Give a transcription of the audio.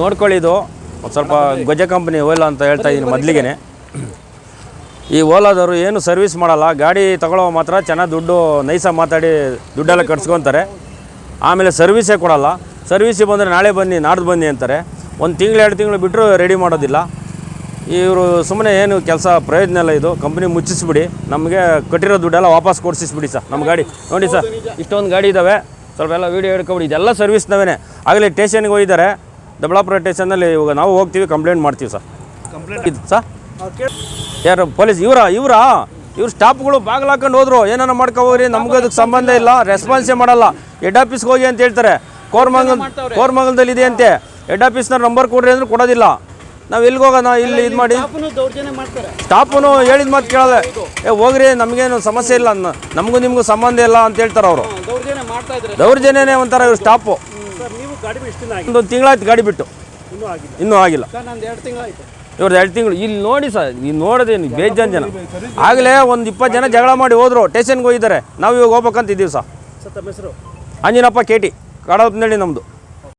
ನೋಡ್ಕೊಳ್ಳಿ ಇದು ಒಂದು ಸ್ವಲ್ಪ ಗೊಜ್ಜ ಕಂಪ್ನಿ ಓಲಾ ಅಂತ ಹೇಳ್ತಾ ಇದ್ದೀನಿ ಮೊದಲಿಗೆ ಈ ಓಲಾದವರು ಏನು ಸರ್ವಿಸ್ ಮಾಡಲ್ಲ. ಗಾಡಿ ತಗೊಳ್ಳೋ ಮಾತ್ರ ಚೆನ್ನಾಗಿ ದುಡ್ಡು ನೈಸಾಗಿ ಮಾತಾಡಿ ದುಡ್ಡೆಲ್ಲ ಕಟ್ಸ್ಕೊತಾರೆ. ಆಮೇಲೆ ಸರ್ವಿಸೇ ಕೊಡಲ್ಲ. ಸರ್ವಿಸಿಗೆ ಬಂದರೆ ನಾಳೆ ಬನ್ನಿ, ನಾಡ್ದು ಬನ್ನಿ ಅಂತಾರೆ. ಒಂದು ತಿಂಗಳು, ಎರಡು ತಿಂಗಳು ಬಿಟ್ಟರು ರೆಡಿ ಮಾಡೋದಿಲ್ಲ. ಇವರು ಸುಮ್ಮನೆ ಏನು ಕೆಲಸ ಪ್ರಯೋಜನ ಇಲ್ಲ ಇದು. ಕಂಪ್ನಿ ಮುಚ್ಚಿಸ್ಬಿಡಿ. ನಮಗೆ ಕಟ್ಟಿರೋ ದುಡ್ಡೆಲ್ಲ ವಾಪಸ್ ಕೊಡಿಸಿಸ್ಬಿಡಿ ಸರ್. ನಮ್ಮ ಗಾಡಿ. ನೋಡಿ ಸರ್, ಇಷ್ಟೊಂದು ಗಾಡಿ ಇದ್ದಾವೆ ಸ್ವಲ್ಪ ಎಲ್ಲ ವೀಡಿಯೋ ಹಿಡ್ಕೊಬಿಡಿ. ಇದೆಲ್ಲ ಸರ್ವಿಸ್ನವೇ ಆಗಲೇ ಸ್ಟೇಷನ್ಗೆ ಹೋಗಿದ್ದಾರೆ. ದೊಡ್ಡಬಳ್ಳಾಪುರ ಸ್ಟೇಷನಲ್ಲಿ ಇವಾಗ ನಾವು ಹೋಗ್ತೀವಿ ಕಂಪ್ಲೇಂಟ್ ಮಾಡ್ತೀವಿ ಸರ್. ಕಂಪ್ಲೇಂಟ್ ಇದು ಸರ್? ಯಾರು ಪೊಲೀಸ್? ಇವರ? ಇವರಾ? ಇವ್ರು ಸ್ಟಾಪ್ಗಳು ಬಾಗಿಲು ಹಾಕೊಂಡು ಹೋದ್ರು. ಏನಾರ ಮಾಡ್ಕೊ ಹೋಗ್ರಿ ನಮ್ಗೆ ಅದಕ್ಕೆ ಸಂಬಂಧ ಇಲ್ಲ. ರೆಸ್ಪಾನ್ಸೇ ಮಾಡಲ್ಲ. ಹೆಡ್ ಆಫೀಸ್ಗೆ ಹೋಗಿ ಅಂತ ಹೇಳ್ತಾರೆ. ಕೋರ್ಮಂಗಲ್ ಕೋರ್ಮಂಗಲದಲ್ಲಿ ಇದೆ ಅಂತೆ. ಹೆಡ್ ಆಫೀಸ್ನ ನಂಬರ್ ಕೊಡ್ರಿ ಅಂದ್ರೆ ಕೊಡೋದಿಲ್ಲ. ನಾವು ಎಲ್ಲಿಗೆ ಹೋಗೋಣ? ಇಲ್ಲಿ ಇದು ಮಾಡಿ. ಸ್ಟಾಪನು ಹೇಳಿದ ಮಾತು ಕೇಳಲ್ಲ. ಏ ಹೋಗ್ರಿ. ನಮಗೇನು ಸಮಸ್ಯೆ ಇಲ್ಲ. ನಮಗೂ ನಿಮಗೂ ಸಂಬಂಧ ಇಲ್ಲ ಅಂತ ಹೇಳ್ತಾರೆ ಅವರು. ದೌರ್ಜನ್ಯನೇ ಒಂಥರ ಇವ್ರು ನೀವು ಗಾಡಿ ಇಷ್ಟು ದಿನ ಆಗಿದೆ? ಒಂದು ತಿಂಗಳಾಯ್ತು ಗಾಡಿ ಬಿಟ್ಟು. ಇನ್ನೂ ಆಗಿಲ್ಲ ಇನ್ನೂ ಆಗಿಲ್ಲ. ಸರ್ ನಂದು ಎರಡು ತಿಂಗಳಾಯ್ತು. ಇವ್ರದ್ದು ಎರಡು ತಿಂಗಳು. ಇಲ್ಲಿ ನೋಡಿ ಸರ್ ಇಲ್ಲಿ ನೋಡೋದೇನು ಬೇಜಾನ್ ಜನ. ಆಗಲೇ ಒಂದು ಇಪ್ಪತ್ತು ಜನ ಜಗಳ ಮಾಡಿ ಹೋದ್ರು. ಟೇಷನ್ಗೆ ಹೋಗಿದ್ದಾರೆ. ನಾವು ಇವಾಗ ಹೋಗ್ಬೇಕಂತಿದ್ದೀವಿ ಸರ್. ಸರ್ ತಮ್ಮ ಹೆಸರು? ಅಂಜನಪ್ಪ ಕೆ ಟಿ ಕಾಡಪ್ಪನಹಳ್ಳಿ ನಮ್ಮದು